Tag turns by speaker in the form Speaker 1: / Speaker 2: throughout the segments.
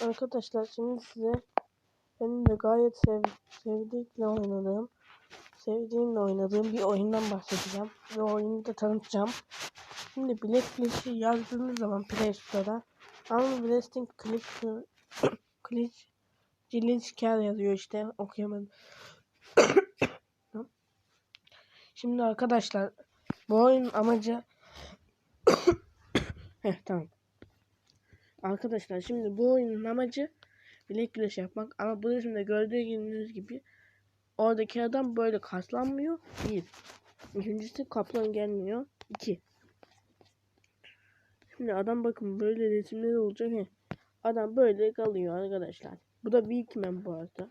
Speaker 1: Arkadaşlar şimdi size benim de gayet sev sevdikle oynadığım, sevdiğimle oynadığım bir oyundan bahsedeceğim. Ve oyunu da tanıtacağım. Şimdi Blacklist'i yazdığınız zaman Play Store'a Unresting Click Click Glitchker yazıyor işte okuyamadım. Şimdi arkadaşlar bu oyun amacı Heh tamam. Arkadaşlar şimdi bu oyunun amacı bilek güreş yapmak ama bu resimde gördüğünüz gibi oradaki adam böyle kaslanmıyor. Bir. İkincisi kaplan gelmiyor. İki. Şimdi adam bakın böyle resimleri olacak. He. Adam böyle kalıyor arkadaşlar. Bu da men bu arada.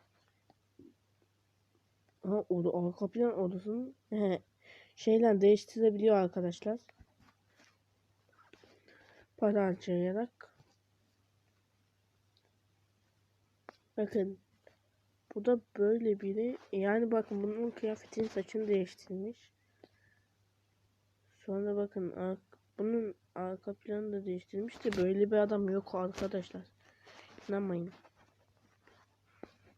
Speaker 1: Aha oda, arka plan odasını he, şeyler değiştirebiliyor arkadaşlar. Para harcayarak. Bakın. Bu da böyle biri. Yani bakın bunun kıyafetini saçını değiştirmiş. Sonra bakın bunun arka planını da değiştirmiş de böyle bir adam yok arkadaşlar. İnanmayın.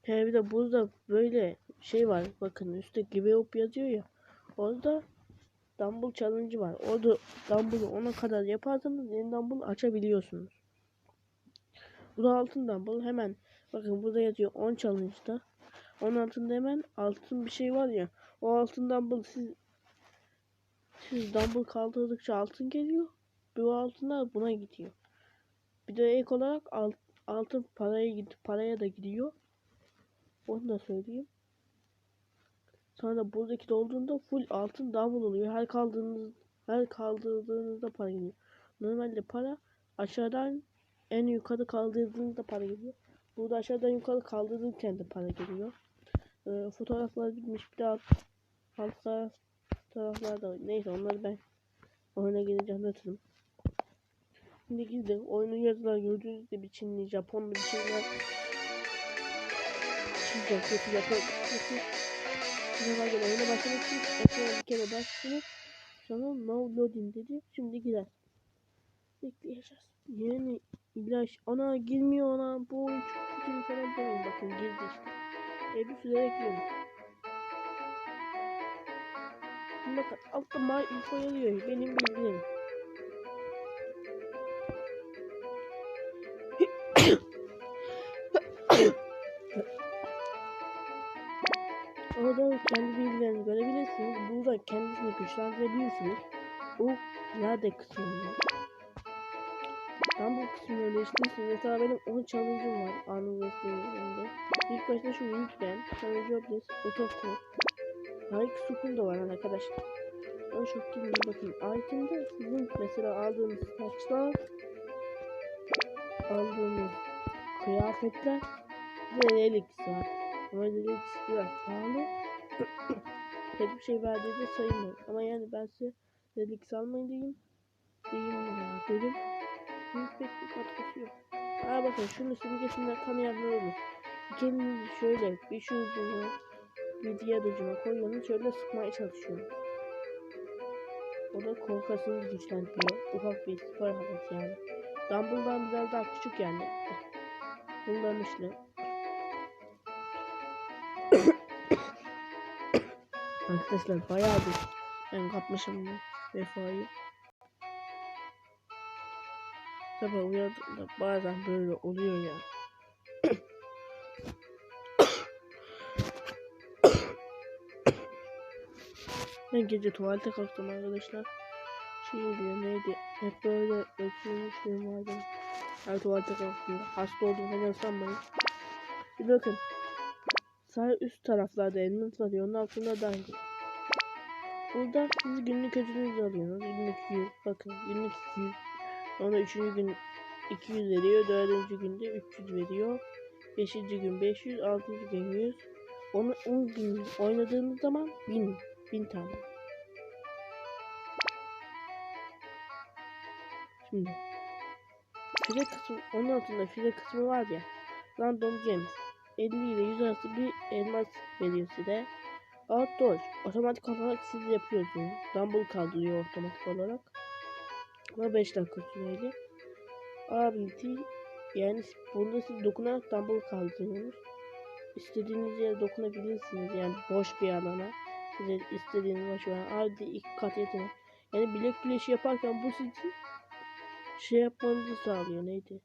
Speaker 1: He bir de burada böyle şey var. Bakın üstte give up yazıyor ya. Orada Dumble challenge var. Orada Dumble'ı ona kadar yaparsanız yeni Dumble açabiliyorsunuz. Bu da altın Dumble. Hemen bakın burada yazıyor 10 challenge'da. Onun altında hemen altın bir şey var ya. O altın Dumble siz siz Dumble kaldırdıkça altın geliyor. Bu altınlar buna gidiyor. Bir de ek olarak alt, altın paraya paraya da gidiyor. Onu da söyleyeyim. Sonra buradaki dolduğunda full altın double oluyor. Her kaldığınız her kaldırdığınızda para geliyor. Normalde para aşağıdan en yukarı kaldırdığınızda para geliyor. Burada aşağıdan yukarı kaldırırken de para geliyor. Ee, fotoğraflar bitmiş bir daha alt taraf, taraflarda neyse onları ben oyuna gelince anlatırım. Şimdi gizli oyunun yazılar gördüğünüz gibi Çinli, Japon bir şeyler Çince kötü yapı Buna göre oyuna başlamak için ekranı bir kere başlayıp sonra no loading dedi. Şimdi girer. Bekleyeceğiz. Yani ilaç ana girmiyor ona bu çok kötü falan demeyin bakın girdi işte. E bir süre bekliyorum. Bakın altta my info yazıyor benim bilgilerim. Orada kendi bilgilerini görebilirsiniz. Burada kendisini güçlendirebilirsiniz. Bu nerede kısmında. Ben bu kısmını eleştirirsiniz. Mesela benim 10 challenge'ım var. Anıl West'in İlk başta şu ben. Sonra Jobless, Otokop. Harika Sukun da var arkadaşlar. Ben çok girmeye bakayım. Item'de sizin mesela aldığınız saçlar, aldığınız kıyafetler ve relik var. Ama relik biraz pahalı. Pek bir şey verdiği de sayılmıyor. Ama yani ben size relik almayın diyeyim. Diyeyim ya dedim. Büyük bir katkısı yok. Aa bakın şunu simgesinden tanıyanlar olur. Kendinizi şöyle bir şu ucuna bir diğer ucuna koyuyorsunuz. Şöyle sıkmaya çalışıyorum. O da korkasını güçlendiriyor. Ufak bir spor havası yani. Dumbledore'dan biraz daha küçük yani. Kullanışlı. Arkadaşlar bayağıdır ben kapmışım vefayı. Tabi uyandığımda bazen böyle oluyor ya. ben gece tuvalete kalktım arkadaşlar. Şey oluyor neydi? Hep böyle öksürmüşlüğüm vardı. Her tuvalete kalktığımda hasta oldum falan sanmayın. Bir bakın. Sağ üst taraflarda eliniz var onun altında da Burada siz günlük ödülünüzü alıyorsunuz. Günlük 100. Bakın günlük 200. Sonra üçüncü gün 200 veriyor. Dördüncü günde 300 veriyor. Beşinci gün 500. Altıncı gün 100. Onu 10 gün oynadığınız zaman 1000. 1000 tane. Şimdi. File kısmı, onun altında file kısmı var ya. Random Gems. 50 ile 100 arası bir elmas veriyor size. Outdoor. Otomatik olarak siz yapıyorsunuz. Dumble kaldırıyor otomatik olarak. Ama 5 dakika süreli. Ability Yani bunda siz dokunarak dumbbell kaldırıyorsunuz. İstediğiniz yere dokunabilirsiniz yani boş bir alana. Size istediğiniz boş bir alana. Hadi iki kat yetenek. Yani bilek güreşi yaparken bu sizi şey yapmanızı sağlıyor. Neydi?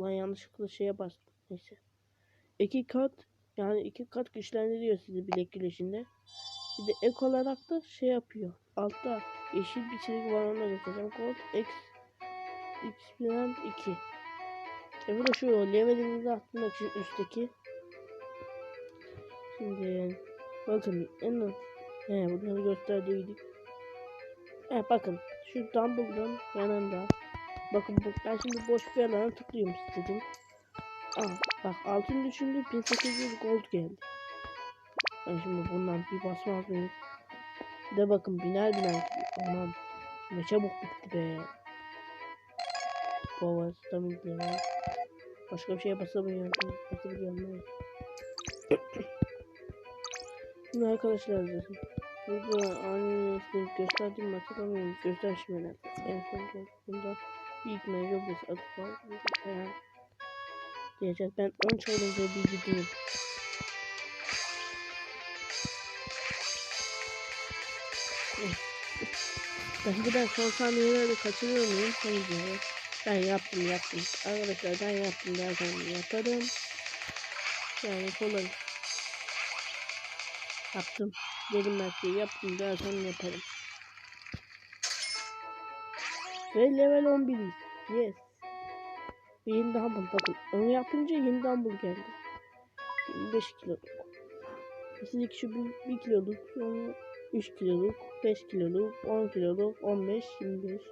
Speaker 1: Lan yanlışlıkla şeye bastım. Neyse. İki kat yani iki kat güçlendiriyor sizi bilek güreşinde. Bir de ek olarak da şey yapıyor. Altta yeşil bir çizgi var ona göstereceğim. Gold X X 2. E bu şu levelinizi arttırmak için üstteki. Şimdi bakın en az he bunları gösterdiydik. He bakın şu Dumbledore'un yanında. Bakın bu ben şimdi boş bir alana tıklıyorum istedim. Aa bak altın düşündü 1800 gold geldi. Ben şimdi bundan bir basmaz mıyım? De bakın biner biner. Aman ne çabuk bitti be. Power stamina Başka bir şeye basamıyorum. Basabiliyorum. Şimdi arkadaşlar zaten. Burada aynı ismi gösterdiğim mi hatırlamıyorum. Göster şimdi. En son bunda ilk mevcut bir adı var. Diyeceğiz. Ben 10 çalınca bir gideyim. Ben son saniyelerde kaçırıyor muyum? Hayır. Ben yaptım yaptım. Arkadaşlar ben yaptım derken yaparım. Yani kolay. Yaptım. Dedim ben şey yaptım derken yaparım. Ve level 11'iz. Yes. Ve yeni dumbbell bakın. Onu yapınca yeni dumbbell geldi. 25 kilo. Siz şu 1, 1 kiloluk, sonra 3 kiloluk, 5 kiloluk, 10 kiloluk, 15, 25.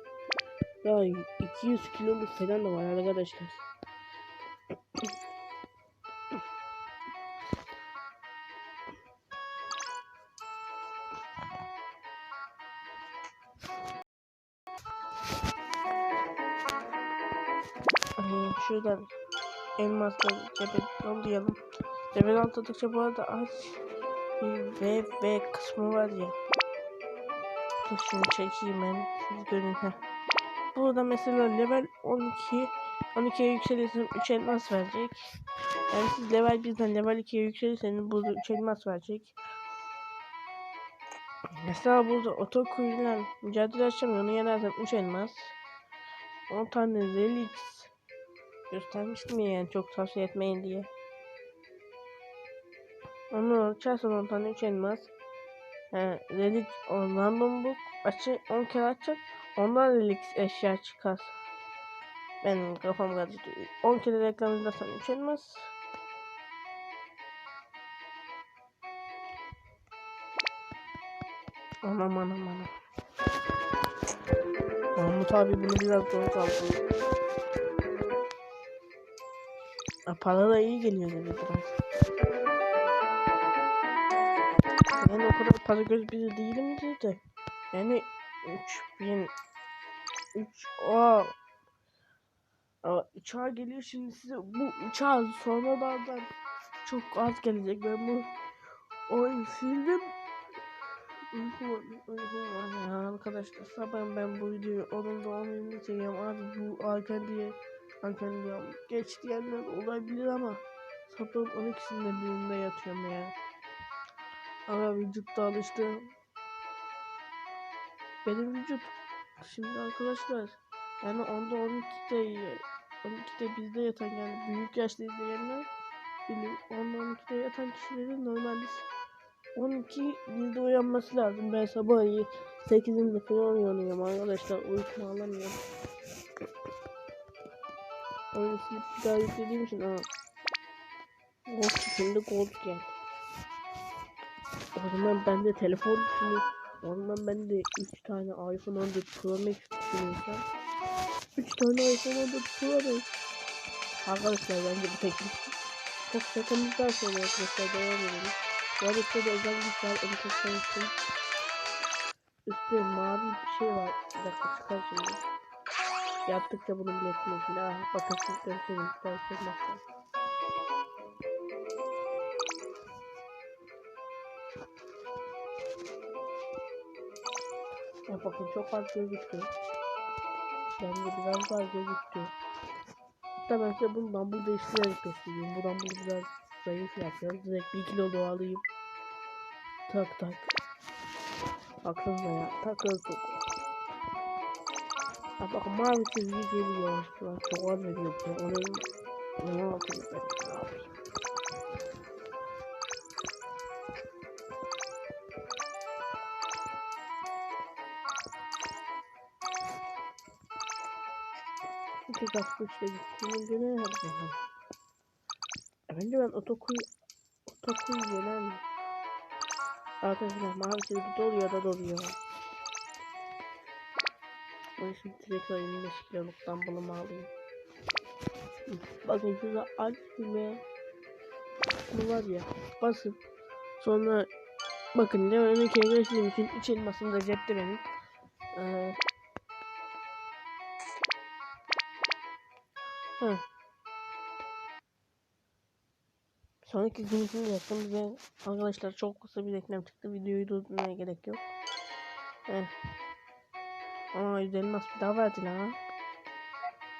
Speaker 1: Ya 200 kiloluk falan da var arkadaşlar. Ee, şuradan elmasla. Level atladıkça bu arada aç bir V V kısmı var ya. Dur şimdi çekeyim ben. Siz görün. Heh. Burada mesela level 12 12'ye yükselirseniz 3 elmas verecek. Yani siz level 1'den level 2'ye yükselirseniz burada 3 elmas verecek. Mesela burada oto kuyuyla mücadele açacağım. Onu yenersem 3 elmas. 10 tane relix göstermiştim ya yani çok tavsiye etmeyin diye. Onu açarsan 10 tane 3 elmas. Yani relic random book açı 10 kere açacak. Ondan relic eşya çıkar. Benim kafam karıştı. 10 kere reklam izlersen 3 elmas. Anam anam anam. Mahmut abi bunu biraz zor kaldı. Para da iyi geliyor dedi biraz. Yani o kadar para göz biri değilimdir de. Yani 3000 3 o uçağa geliyor şimdi size. Bu uçağa sonralardan çok az gelecek. Ben bu oyun sildim. Arkadaşlar sabah ben bu videoyu onun doğumunu çekeceğim abi bu arkan diye arkan diye geç diyenler olabilir ama sabahın 12'sinde birinde yatıyorum ya ama vücut da alıştı benim vücut şimdi arkadaşlar yani onda 12'de 12'de bizde yatan yani büyük yaşta izleyenler bilir. Onda 12'de yatan kişilerin normalde 12 bizde uyanması lazım. Ben sabah 8'inde falan uyanıyorum arkadaşlar. Uykumu alamıyorum. Oyunu silip bir daha yüklediğim için aa. Gold şimdi gold geldi. O zaman ben de telefon şimdi o zaman ben de 3 tane iPhone 14 Pro Max düşünüyorsam 3 tane iPhone 14 Pro Max Arkadaşlar bence bu teklif çok şakamızdan sonra arkadaşlar devam edelim. Bu arada da özel bir var onu kesinlikle Üstte mavi bir şey var. Bir dakika çıkar şimdi. Yaptıkça bunu bilirsiniz. Ah bakın siz görseniz. Görseniz. Ya bakın çok az gözüktü. Bence biraz daha gözüktü. Hatta ben size bunu dumbbell değiştirerek göstereyim. Bu dumbbell biraz zayıf yapıyorum. Direkt bir kilo alayım. Tak tak. Baksanıza ya. Takıl çok. Ha bak mavi çizgi geliyor. Şu an az veriyor. Onu ne yapayım ben? Güne hadi bakalım. Bence ben otokuy otokuy gelen arkadaşlar mavi çizgi doluyor da doluyor. Ben şimdi tekrar 25 kiloluk dumbbellımı alayım. Bakın şurada alt düğmeye bu var ya basıp sonra bakın ne önü kere için iç elmasım da cepte benim. Ee, Hı. Sonraki gün için yaptım ve arkadaşlar çok kısa bir reklam çıktı. Videoyu durdurmaya gerek yok. Eh. Aa yüzde nasıl bir daha verdi lan.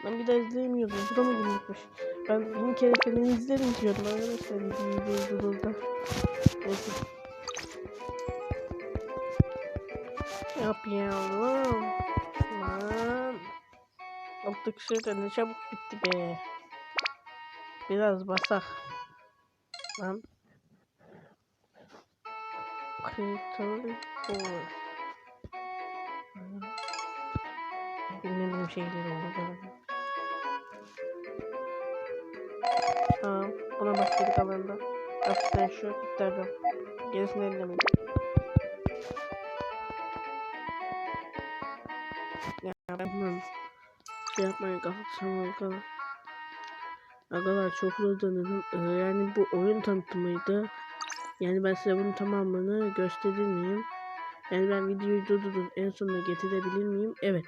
Speaker 1: Ben bir daha izleyemiyordum. Bu da mı günlükmüş? Ben bin kere kendimi izlerim diyordum arkadaşlar. Videoyu durdurdu. Neyse. Yapıyorum. Lan. Yaptık şey ne çabuk bitti be. Biraz basak. Lan. Critical Force. Bilmediğim şeyler oldu. Tamam. Buna başladık alanda. Aslında şu bitti Gerisini ellemeyin. Yapmaya kalksam arkadaşlar. Arkadaşlar çok zor. Ee, yani bu oyun tanıtımıydı. Yani ben size bunun tamamını gösterir miyim? Yani ben videoyu durdurup en sonuna getirebilir miyim? Evet.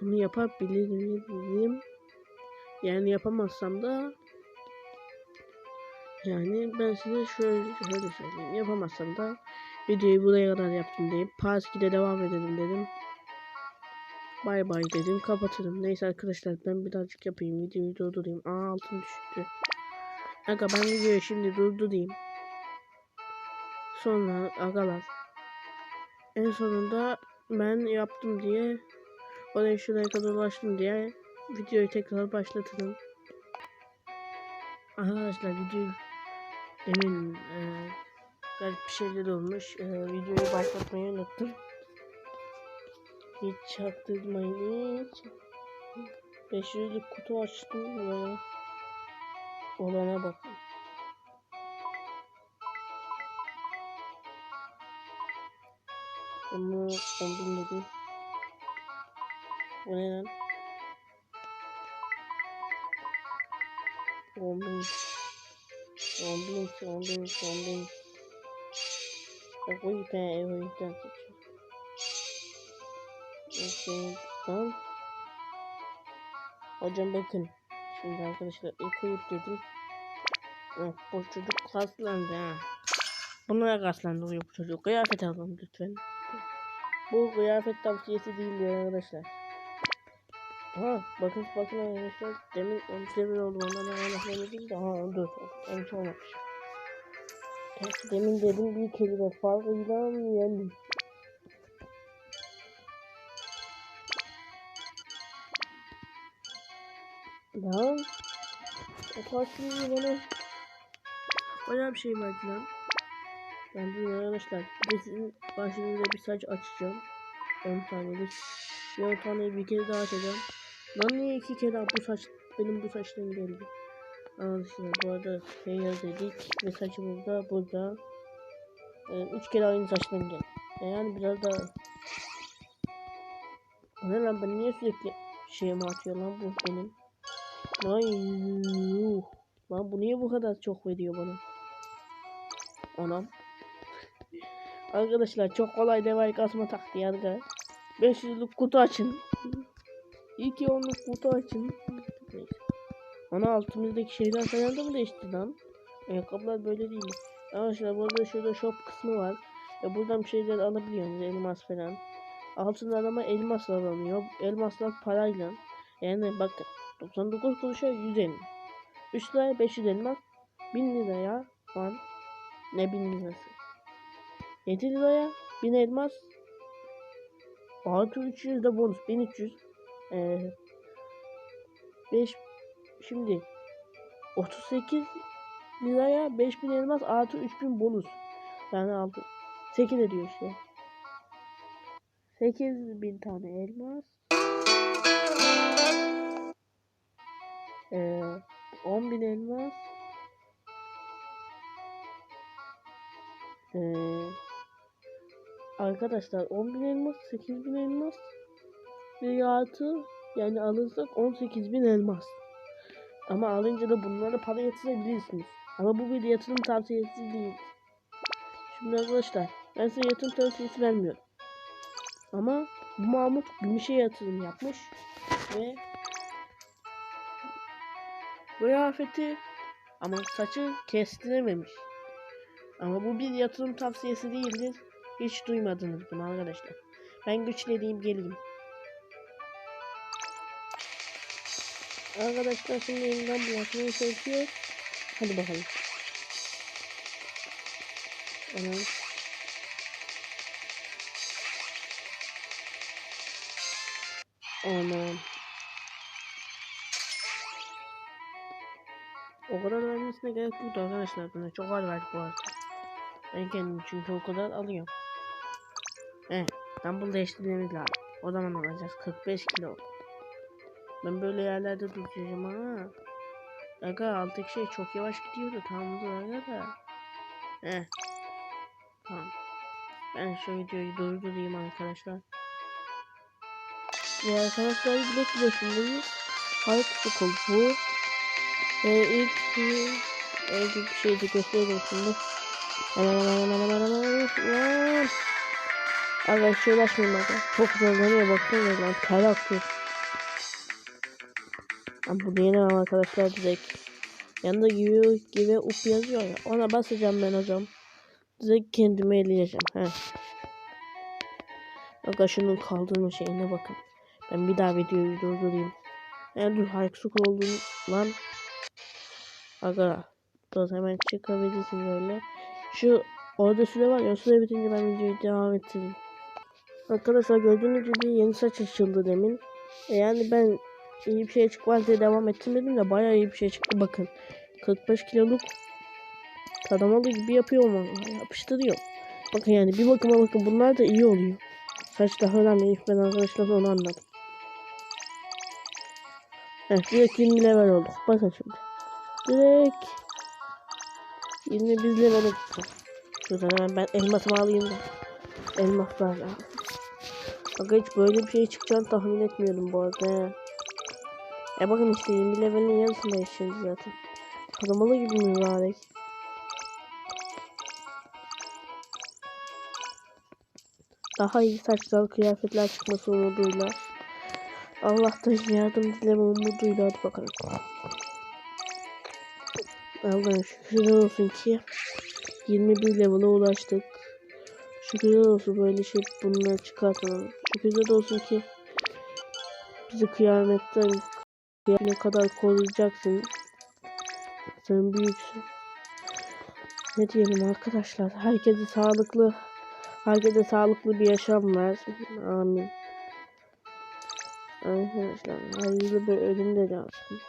Speaker 1: Bunu yapabilir miyim? Yani yapamazsam da yani ben size şöyle, şöyle söyleyeyim. Yapamazsam da videoyu buraya kadar yaptım deyip Part 2'de devam edelim dedim. Bay bay dedim kapatırım. Neyse arkadaşlar ben birazcık yapayım. Videoyu durdurayım. Aa altın düştü. Aga ben videoyu şimdi durdurayım. Sonra agalar. En sonunda ben yaptım diye oraya şuraya kadar ulaştım diye videoyu tekrar başlatırım. Arkadaşlar videoyu demin e, garip bir şeyler olmuş. E, videoyu başlatmayı unuttum. Hiç çaktırmayın hiç. 500'lük kutu açtım ve olana bakın. Bunu kombinledim. Bu ne lan? Kombin. Kombin, kombin, kombin. Bak o yüzden ev o yüzden seçiyorum. Tamam. Hocam bakın. Şimdi arkadaşlar ilk dedim. Oh, bu çocuk kaslandı ha. Bunlara kaslandı bu çocuk. Kıyafet alın lütfen. Bu kıyafet tavsiyesi değil diyor arkadaşlar. Ha bakın bakın arkadaşlar. Demin 13 level oldum. Ondan anlatmamı değil de. Ha dur. 13 olmamış. Demin dedim bir kelime farkıyla yendim. Lan. Taşıyı bana. Bayağı bir şey verdi lan. Ben de arkadaşlar sizin karşınıza bir saç açacağım. 10 tanelik. Bir 10 taneyi bir kere daha açacağım. Lan niye iki kere bu saç benim bu saçtan geldi. Arkadaşlar bu arada şey yazıyorduk ve saçımız da burada. Ee, üç kere aynı saçtan geldi. Yani biraz daha ne lan ben niye sürekli şeyimi atıyor lan bu benim. Ay yuh. Lan bu niye bu kadar çok veriyor bana? Anam. Arkadaşlar çok kolay devayı kasma taktiği arkadaşlar. 500'lük kutu açın. 2 onluk kutu açın. Neyse. Ana altımızdaki şeyler falan da mı değişti lan? Ayakkabılar böyle değil. Arkadaşlar burada şurada shop kısmı var. Ve buradan bir şeyler alabiliyorsunuz elmas falan. Altın arama elmas alınıyor. Elmaslar parayla. Yani bakın 99 kuruşa 100 elmas. 3 liraya 500 elmas. 1000 liraya lan ne 1000 lirası. 7 liraya 1000 elmas. Artı 300 de bonus 1300. Ee, 5 şimdi 38 liraya 5000 elmas artı 3000 bonus. Yani altı 8 ediyor işte. 8000 tane elmas. Ee, 10.000 elmas. Ee, arkadaşlar 10.000 elmas, 8.000 elmas bir artı yani alırsak 18.000 elmas. Ama alınca da bunlara para yatırabilirsiniz. Ama bu bir yatırım tavsiyesi değil. Şimdi arkadaşlar ben size yatırım tavsiyesi vermiyorum. Ama bu Mahmut gümüşe yatırım yapmış ve kıyafeti ama saçı kestirememiş. Ama bu bir yatırım tavsiyesi değildir. Hiç duymadınız bunu arkadaşlar. Ben güçleneyim geleyim. Arkadaşlar şimdi yeniden bulaşmayı çalışıyor. Hadi bakalım. Anam. Vermesine gerek yoktu arkadaşlar. Bana çok ağır verdik bu arada. Ben kendim çünkü o kadar alıyorum. Eh, dumbbell değiştirmemiz lazım. O zaman alacağız 45 kilo. Ben böyle yerlerde duracağım ha. Aga alttaki şey çok yavaş gidiyordu. Tamam dur aga da. Eh. Tamam. Ben şu videoyu durdurayım arkadaşlar. Ve arkadaşlar bilek biliyorsunuz. Hayat okul bu. Ve ilk ilk bir şey de göstereyim şimdi. Hemen hemen hemen hemen hemen hemen. Aga şey ulaşmayayım aga. Çok zorlanıyor baksana lan. Ter akıyor. Burada yenemem arkadaşlar direkt. Yanında gibi gibi up yazıyor ya. Ona basacağım ben hocam. Direkt kendimi eleyeceğim. He. Aga şunun kaldırma şeyine bakın. Ben bir daha videoyu durdurayım. Yani dur haksız oldum lan. Aga. Dur hemen çıkabilirsin böyle. Şu orada süre var ya süre bitince ben videoyu devam ettireyim. Arkadaşlar gördüğünüz gibi yeni saç açıldı demin. E yani ben iyi bir şey çıkmaz diye devam ettirmedim de bayağı iyi bir şey çıktı bakın. 45 kiloluk taramalı gibi yapıyor mu? Yapıştırıyor. Bakın yani bir bakıma bakın bunlar da iyi oluyor. Saç daha önemli. Ben arkadaşlar onu anladım. Evet direkt 20 level olduk. Bakın şimdi. Direkt 21 level olduk. Şuradan hemen ben elmasımı alayım da. Elmaslar ya. Bak hiç böyle bir şey çıkacağını tahmin etmiyordum bu arada. E bakın işte 20 levelin yarısında yaşıyoruz zaten. Kazamalı gibi mübarek. Daha iyi saçlar, kıyafetler çıkması umuduyla. Allah'tan yardım dileme umuduyla hadi bakalım. Allah'ım şükürler olsun ki 21 level'a ulaştık. Şükürler olsun böyle şey bunları çıkartalım. Şükürler olsun ki bizi kıyametten ne kadar koruyacaksın. Sen büyüksün. Ne diyelim arkadaşlar. Herkese sağlıklı herkese sağlıklı bir yaşam ver. Amin. Arkadaşlar hayırlı bir ölüm de lazım.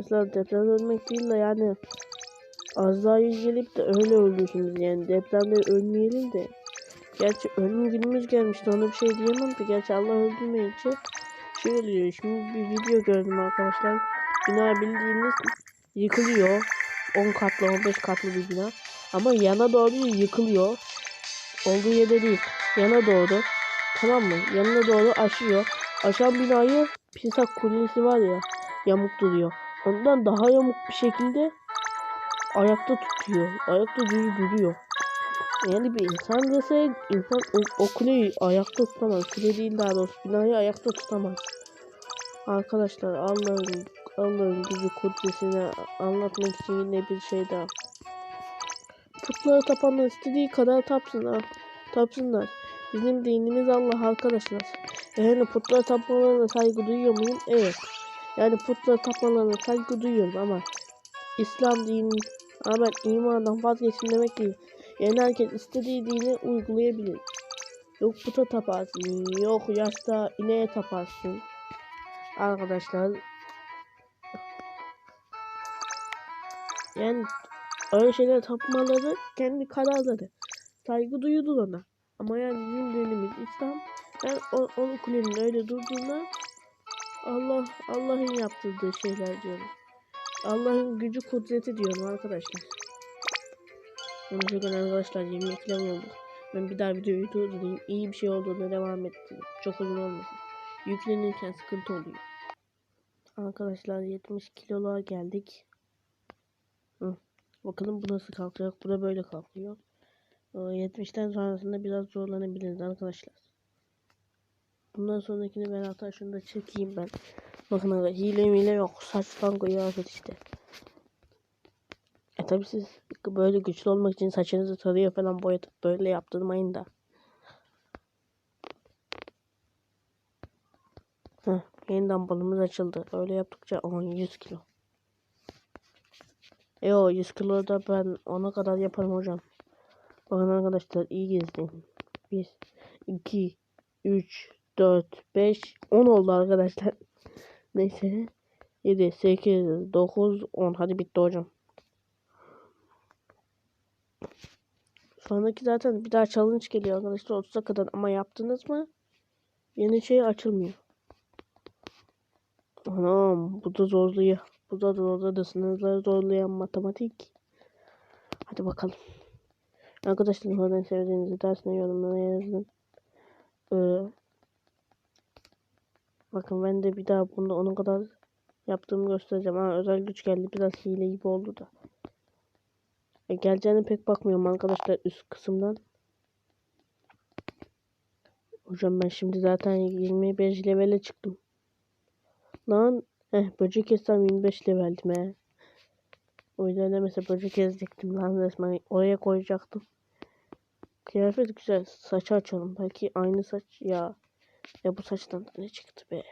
Speaker 1: Mesela deprem ölmek değil de yani az daha iyi gelip de öyle öldürsünüz yani depremde ölmeyelim de. Gerçi ölüm günümüz gelmişti ona bir şey diyemem de gerçi Allah öldürmeyince şey oluyor. Şimdi bir video gördüm arkadaşlar. Bina bildiğiniz yıkılıyor. 10 katlı 15 katlı bir bina. Ama yana doğru yıkılıyor. Olduğu yerde değil. Yana doğru. Tamam mı? Yanına doğru aşıyor. Aşan binayı Pisak Kulesi var ya yamuk duruyor. Ondan daha yamuk bir şekilde ayakta tutuyor. Ayakta düz duruyor. Yani bir insan dese insan o, o kuleyi ayakta tutamaz. Kule değil daha doğrusu binayı ayakta tutamaz. Arkadaşlar Allah'ın Allah'ın gücü kudretini anlatmak için yine bir şey daha. Putlara tapanlar istediği kadar tapsınlar. Tapsınlar. Bizim dinimiz Allah arkadaşlar. Yani putlara tapmalarına saygı duyuyor muyum? Evet. Yani putlara tapmalarına saygı duyuyorum ama İslam dini ben imandan vazgeçin demek değil. Yani herkes istediği dini uygulayabilir. Yok puta taparsın, yok yaşta ineğe taparsın. Arkadaşlar yani öyle şeyler tapmaları kendi kararları. Saygı duyulur ona. Ama yani bizim dinimiz İslam. Ben o, onun kulenin öyle durduğuna Allah Allah'ın yaptırdığı şeyler diyorum. Allah'ın gücü kudreti diyorum arkadaşlar. Konuşurken arkadaşlar 20 falan oldu. Ben bir daha videoyu durdurayım. İyi bir şey olduğuna devam ettireyim. Çok uzun olmasın. Yüklenirken sıkıntı oluyor. Arkadaşlar 70 kiloluğa geldik. Hı. Bakalım bu nasıl kalkacak. Bu da böyle kalkıyor. 70'ten sonrasında biraz zorlanabiliriz arkadaşlar. Bundan sonrakini ben hatta şunu da çekeyim ben. Bakın arkadaşlar hile mile yok. Saçtan kıyafet işte. E tabi siz böyle güçlü olmak için saçınızı tarıyor falan boyatıp böyle yaptırmayın da. Heh, yeniden balımız açıldı. Öyle yaptıkça 10 100 kilo. E o 100 kilo da ben ona kadar yaparım hocam. Bakın arkadaşlar iyi gezdim. 1, 2, 3, 4, 5, 10 oldu arkadaşlar. Neyse. 7, 8, 9, 10. Hadi bitti hocam. Sonraki zaten bir daha challenge geliyor arkadaşlar 30'a kadar ama yaptınız mı? Yeni şey açılmıyor. Anam bu da zorluyor. Bu da zorladı sınırları zorlayan matematik. Hadi bakalım. Arkadaşlar nereden sevdiğinizi dersine yorumlara yazın. Ee, bakın ben de bir daha bunda onun kadar yaptığımı göstereceğim. Ha, özel güç geldi. Biraz hile gibi oldu da. E, geleceğine pek bakmıyorum arkadaşlar üst kısımdan. Hocam ben şimdi zaten 25 levele çıktım. Lan eh böcek etsem 25 leveldim he. O yüzden de mesela böcek ezecektim lan resmen oraya koyacaktım. Kıyafet güzel. Saçı açalım. Belki aynı saç ya. Ya bu saçtan ne çıktı be.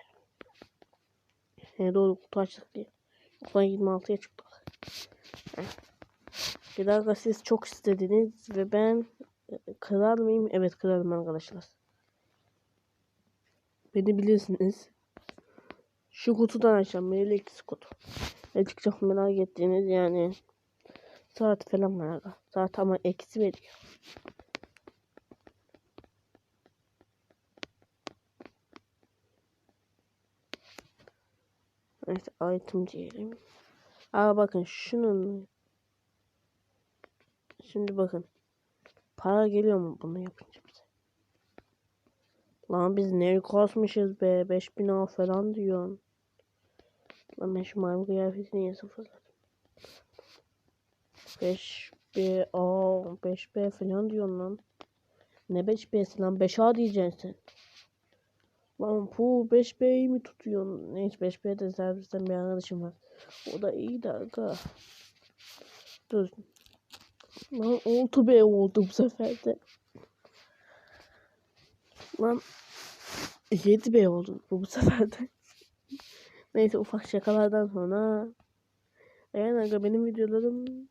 Speaker 1: He doğru kutu açtık diye. Kutudan 26'ya çıktık. Bir dakika siz çok istediniz ve ben e, kırar mıyım? Evet kırarım arkadaşlar. Beni bilirsiniz. Şu kutudan açacağım. Melix kutu. Ne çıkacak merak ettiğiniz yani. Saat falan var. Saat ama eksi veriyor. Evet item diyelim. Aa bakın şunun Şimdi bakın. Para geliyor mu bunu yapınca bize? Lan biz ne kasmışız be. 5000 A falan diyorsun. Lan ben şu mavi kıyafeti niye sıfırladım? 5B A 5B falan diyorsun lan. Ne 5B'si lan 5A diyeceksin. Lan pu 5B'yi mi tutuyorsun? Neyse 5B'de servisten bir arkadaşım var. O da iyi de aga. Dur. Lan 6B oldu bu sefer de. Lan 7B oldu bu, bu sefer de. Neyse ufak şakalardan sonra. Yani aga benim videolarım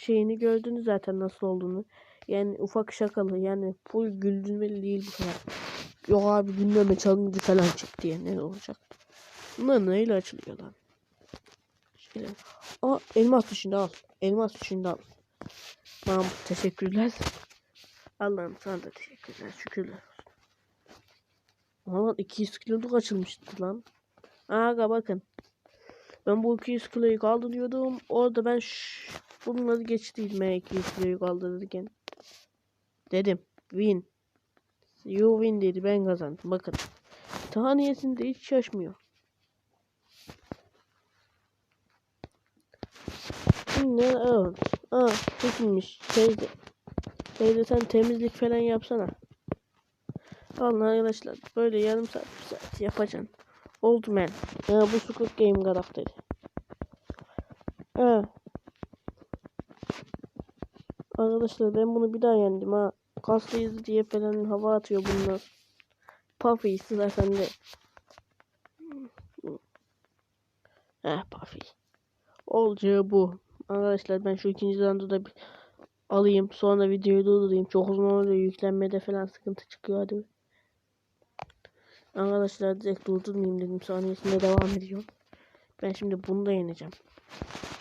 Speaker 1: şeyini gördünüz zaten nasıl olduğunu. Yani ufak şakalı yani full güldürmeli değil bu kadar. Yok abi gülmeme challenge falan çık diye ne olacak. Bunlar neyle açılıyor lan? Şöyle. Aa elmas dışında al. Elmas dışında al. Mahmut teşekkürler. Allah'ım sana da teşekkürler. Şükürler olsun. Ama 200 kiloluk açılmıştı lan. Aga bakın. Ben bu 200 kiloyu kaldırıyordum. Orada ben şş, bunları geçtiydim 200 kiloyu kaldırırken. Dedim. Win. You win dedi ben kazandım. Bakın. Taniyesinde hiç şaşmıyor. Şimdi evet. Aa çekilmiş. Teyze. Teyze sen temizlik falan yapsana. Allah arkadaşlar böyle yarım saat bir saat yapacaksın. Old man. Ya bu Squid Game karakteri. Ha. Arkadaşlar ben bunu bir daha yendim ha. Kaslıyız diye falan hava atıyor bunlar. Puffy sıra sende. olacağı bu. Arkadaşlar ben şu ikinci roundu da bir alayım. Sonra videoyu durdurayım. Çok uzun oluyor. Yüklenmede falan sıkıntı çıkıyor. Hadi. Arkadaşlar direkt durdurmayayım dedim. Saniyesinde devam ediyorum. Ben şimdi bunu da yeneceğim.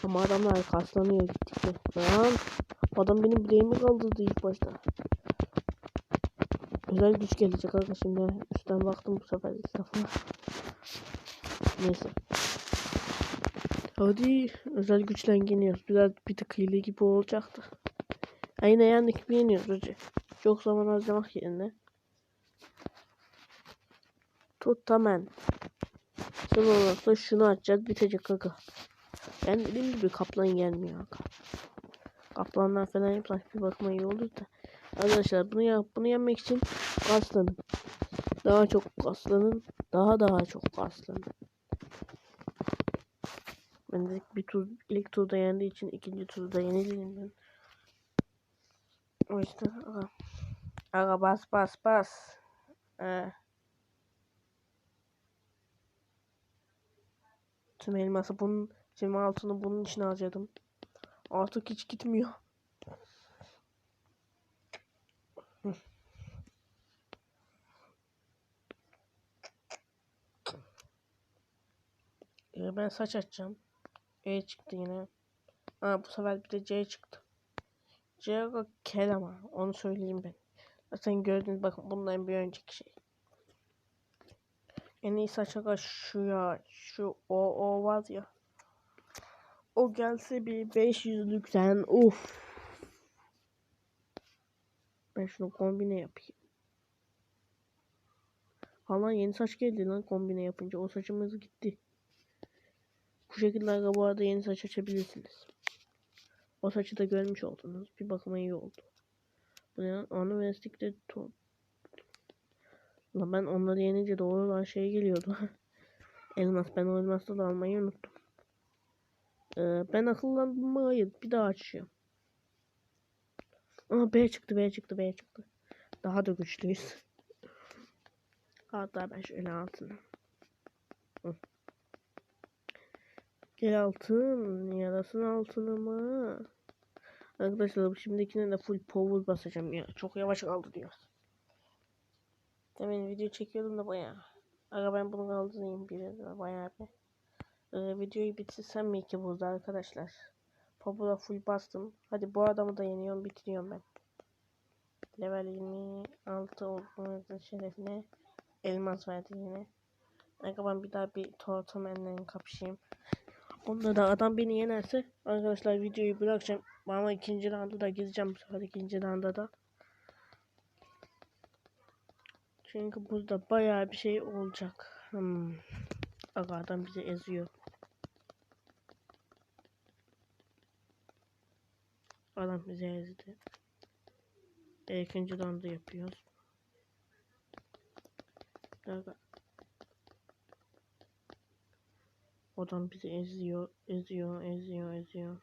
Speaker 1: Ama adamlar kaslanıyor gittikçe. Lan adam benim bileğimi kaldırdı ilk başta. Özel güç gelecek arkadaşlar. Şimdi üstten baktım bu sefer ilk defa. Neyse. Hadi özel güçle yeniyoruz. Biraz bir tık hile gibi olacaktı. Ha, yine yendik gibi yeniyoruz hacı. Çok zaman harcamak yerine. Tut hemen. Son olarak şunu açacağız bitecek kaka. Ben dediğim gibi kaplan gelmiyor kaka. Kaplanlar falan yapsak bir bakma iyi olur da. Arkadaşlar bunu yap bunu yenmek için kaslanın. Daha çok kaslanın. Daha daha çok kaslanın. Ben de bir tur ilk turda yendiği için ikinci turda yenileyim ben. O yüzden aga. Aga bas bas bas. Ee. Tüm elması bunun tüm altını bunun için harcadım. Artık hiç gitmiyor. Ee, ben saç açacağım. E çıktı yine. Ha bu sefer bir de C çıktı. C kel ama onu söyleyeyim ben. Zaten gördünüz bakın bundan bir önceki şey. En iyi saç aga şu ya. Şu o o var ya. O gelse bir 500'lükten uf. Ben şunu kombine yapayım. Hala yeni saç geldi lan kombine yapınca. O saçımız gitti. Bu şekilde bu arada yeni saç açabilirsiniz. O saçı da görmüş oldunuz. Bir bakıma iyi oldu. Bu ne lan? Anı ve estikte to... Lan ben onları yenince doğru olan şey geliyordu. elmas. Ben o elması da almayı unuttum. Ee, ben akıllandım mı? Hayır. Bir daha açıyorum. Aa B çıktı B çıktı B çıktı. Daha da güçlüyüz. Hatta ben şöyle altına. Hı. Gel altın. Yarasın altına mı? Arkadaşlar şimdikine de full power basacağım ya. Çok yavaş kaldı diyor. Demin video çekiyordum da bayağı. Aga ben bunu kaldırayım biraz bayağı bir. Ee, videoyu bitirsem mi ki burada arkadaşlar? Power'a full bastım. Hadi bu adamı da yeniyorum bitiriyorum ben. Level 26 olmanızın şerefine elmas verdi yine. Aga ben bir daha bir Tortomen'le kapışayım. Onda da adam beni yenerse arkadaşlar videoyu bırakacağım. Ama ikinci rounda da gideceğim bu sefer ikinci rounda da. Çünkü burada bayağı bir şey olacak. Hmm. Aga adam bizi eziyor. Adam bizi ezdi. E, ikinci rounda yapıyoruz. Aga. Adam bizi eziyor, eziyor, eziyor, eziyor.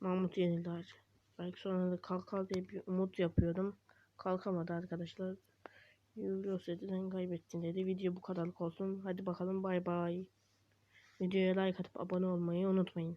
Speaker 1: Mahmut yenildi acı. Belki sonra da kalkar diye bir umut yapıyordum. Kalkamadı arkadaşlar. Yuroseti'den kaybettin dedi. Video bu kadarlık olsun. Hadi bakalım bay bay. Videoya like atıp abone olmayı unutmayın.